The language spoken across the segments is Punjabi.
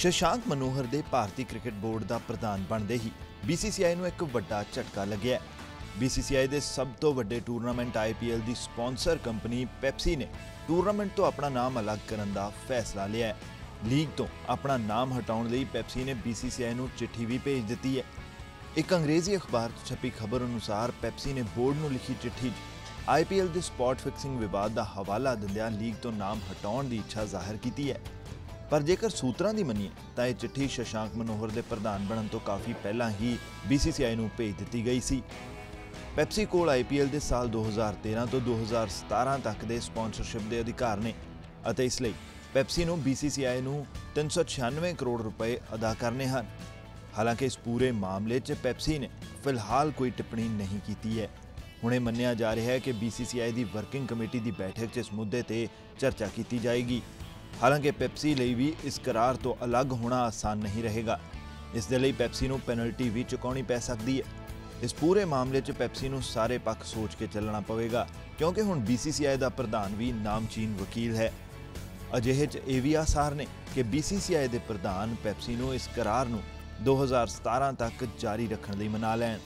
ਸ਼ਸ਼ਾਂਕ ਮਨੋਹਰ ਦੇ ਭਾਰਤੀ ਕ੍ਰਿਕਟ ਬੋਰਡ ਦਾ ਪ੍ਰਧਾਨ ਬਣਦੇ ਹੀ BCCI ਨੂੰ ਇੱਕ ਵੱਡਾ ਝਟਕਾ ਲੱਗਿਆ ਹੈ। BCCI ਦੇ ਸਭ ਤੋਂ ਵੱਡੇ ਟੂਰਨਾਮੈਂਟ IPL ਦੀ ਸਪਾਂਸਰ ਕੰਪਨੀ ਪੈਪਸੀ ਨੇ ਟੂਰਨਾਮੈਂਟ ਤੋਂ ਆਪਣਾ ਨਾਮ ਅਲੱਗ ਕਰਨ ਦਾ ਫੈਸਲਾ ਲਿਆ ਹੈ। ਲੀਗ ਤੋਂ ਆਪਣਾ ਨਾਮ ਹਟਾਉਣ ਲਈ ਪੈਪਸੀ ਨੇ BCCI ਨੂੰ ਚਿੱਠੀ ਵੀ ਭੇਜ ਦਿੱਤੀ ਹੈ। ਇੱਕ ਅੰਗਰੇਜ਼ੀ ਅਖਬਾਰ 'ਚ ਛਪੀ ਖਬਰ ਅਨੁਸਾਰ ਪੈਪਸੀ ਨੇ ਬੋਰਡ ਨੂੰ ਲਿਖੀ ਚਿੱਠੀ 'ਚ ਆਈਪੀਐਲ ਦੇ ਸਪੌਟ ਫਿਕਸਿੰਗ ਵਿਵਾਦ ਦਾ ਹਵਾਲਾ ਦਿੰਦਿਆਂ ਲੀਗ ਤੋਂ ਨਾਮ ਹਟਾਉਣ ਦੀ ਇੱਛਾ ਜ਼ਾਹਰ ਕੀਤੀ ਹੈ ਪਰ ਜੇਕਰ ਸੂਤਰਾਂ ਦੀ ਮੰਨੀਏ, ਤਾਂ ਇਹ ਚਿੱਠੀ ਸ਼ਸ਼ਾਂਕ ਮਨੋਹਰ ਦੇ ਪ੍ਰਧਾਨ ਬਣਨ ਤੋਂ ਕਾਫੀ ਪਹਿਲਾਂ ਹੀ BCCI ਨੂੰ ਭੇਜ ਦਿੱਤੀ ਗਈ ਸੀ। ਪੈਪਸੀ ਕੋਲ ਆਈਪੀਐਲ ਦੇ ਸਾਲ 2013 ਤੋਂ 2017 ਤੱਕ ਦੇ ਸਪਾਂਸਰਸ਼ਿਪ ਦੇ ਅਧਿਕਾਰ ਨੇ ਅਤੇ ਇਸ ਲਈ ਪੈਪਸੀ ਨੂੰ BCCI ਨੂੰ 396 ਕਰੋੜ ਰੁਪਏ ਅਦਾ ਕਰਨੇ ਹਨ। ਹਾਲਾਂਕਿ ਇਸ ਪੂਰੇ ਮਾਮਲੇ 'ਚ ਪੈਪਸੀ ਨੇ ਫਿਲਹਾਲ ਕੋਈ ਟਿੱਪਣੀ ਨਹੀਂ ਕੀਤੀ ਹੈ। ਹੁਣ ਇਹ ਮੰਨਿਆ ਜਾ ਰਿਹਾ ਹੈ ਕਿ BCCI ਦੀ ਵਰਕਿੰਗ ਕਮੇਟੀ ਦੀ ਬੈਠਕ 'ਚ ਇਸ ਮੁੱਦੇ ਤੇ ਚਰਚਾ ਕੀਤੀ ਜਾਏਗੀ। ਹਾਲਾਂਕਿ ਪੈਪਸੀ ਲਈ ਵੀ ਇਸ ਕਰਾਰ ਤੋਂ ਅਲੱਗ ਹੋਣਾ ਆਸਾਨ ਨਹੀਂ ਰਹੇਗਾ। ਇਸ ਦੇ ਲਈ ਪੈਪਸੀ ਨੂੰ ਪੈਨਲਟੀ ਵੀ ਚੁਕਾਉਣੀ ਪੈ ਸਕਦੀ ਹੈ। ਇਸ ਪੂਰੇ ਮਾਮਲੇ 'ਚ ਪੈਪਸੀ ਨੂੰ ਸਾਰੇ ਪੱਖ ਸੋਚ ਕੇ ਚੱਲਣਾ ਪਵੇਗਾ, ਕਿਉਂਕਿ ਹੁਣ BCCI ਦਾ ਪ੍ਰਧਾਨ ਵੀ ਨਾਮਚੀਨ ਵਕੀਲ ਹੈ। ਅਜਿਹੇ 'ਚ ਇਹ ਵੀ ਆਸਾਰ ਨੇ ਕਿ BCCI ਦੇ ਪ੍ਰਧਾਨ ਪੈਪਸੀ ਨੂੰ ਇਸ ਕਰਾਰ ਨੂੰ 2017 ਤੱਕ ਜਾਰੀ ਰੱਖਣ ਲਈ ਮਨਾ ਲੈਣ।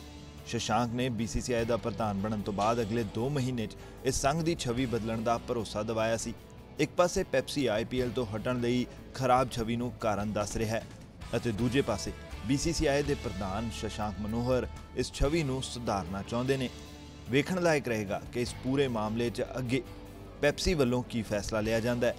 ਸ਼ਸ਼ਾਂਕ ਨੇ BCCI ਦਾ ਪ੍ਰਧਾਨ ਬਣਨ ਤੋਂ ਬਾਅਦ ਅਗਲੇ 2 ਮਹੀਨੇ 'ਚ ਇਸ ਸੰਘ ਦੀ ਛਵੀ ਬਦਲਣ ਦਾ ਭਰੋਸਾ ਦਿਵਾਇਆ ਸੀ। ਇੱਕ ਪਾਸੇ ਪੈਪਸੀ IPL ਤੋਂ ਹਟਣ ਲਈ ਖਰਾਬ ਛਵੀ ਨੂੰ ਕਾਰਨ ਦੱਸ ਰਿਹਾ ਹੈ ਅਤੇ ਦੂਜੇ ਪਾਸੇ BCCI ਦੇ ਪ੍ਰਧਾਨ ਸ਼ਸ਼ਾਂਕ ਮਨੋਹਰ ਇਸ ਛਵੀ ਨੂੰ ਸੁਧਾਰਨਾ ਚਾਹੁੰਦੇ ਨੇ। ਵੇਖਣ ਲਾਇਕ ਰਹੇਗਾ ਕਿ ਇਸ ਪੂਰੇ ਮਾਮਲੇ 'ਚ ਅੱਗੇ ਪੈਪਸੀ ਵੱਲੋਂ ਕੀ ਫੈਸਲਾ ਲਿਆ ਜਾਂਦਾ ਹੈ।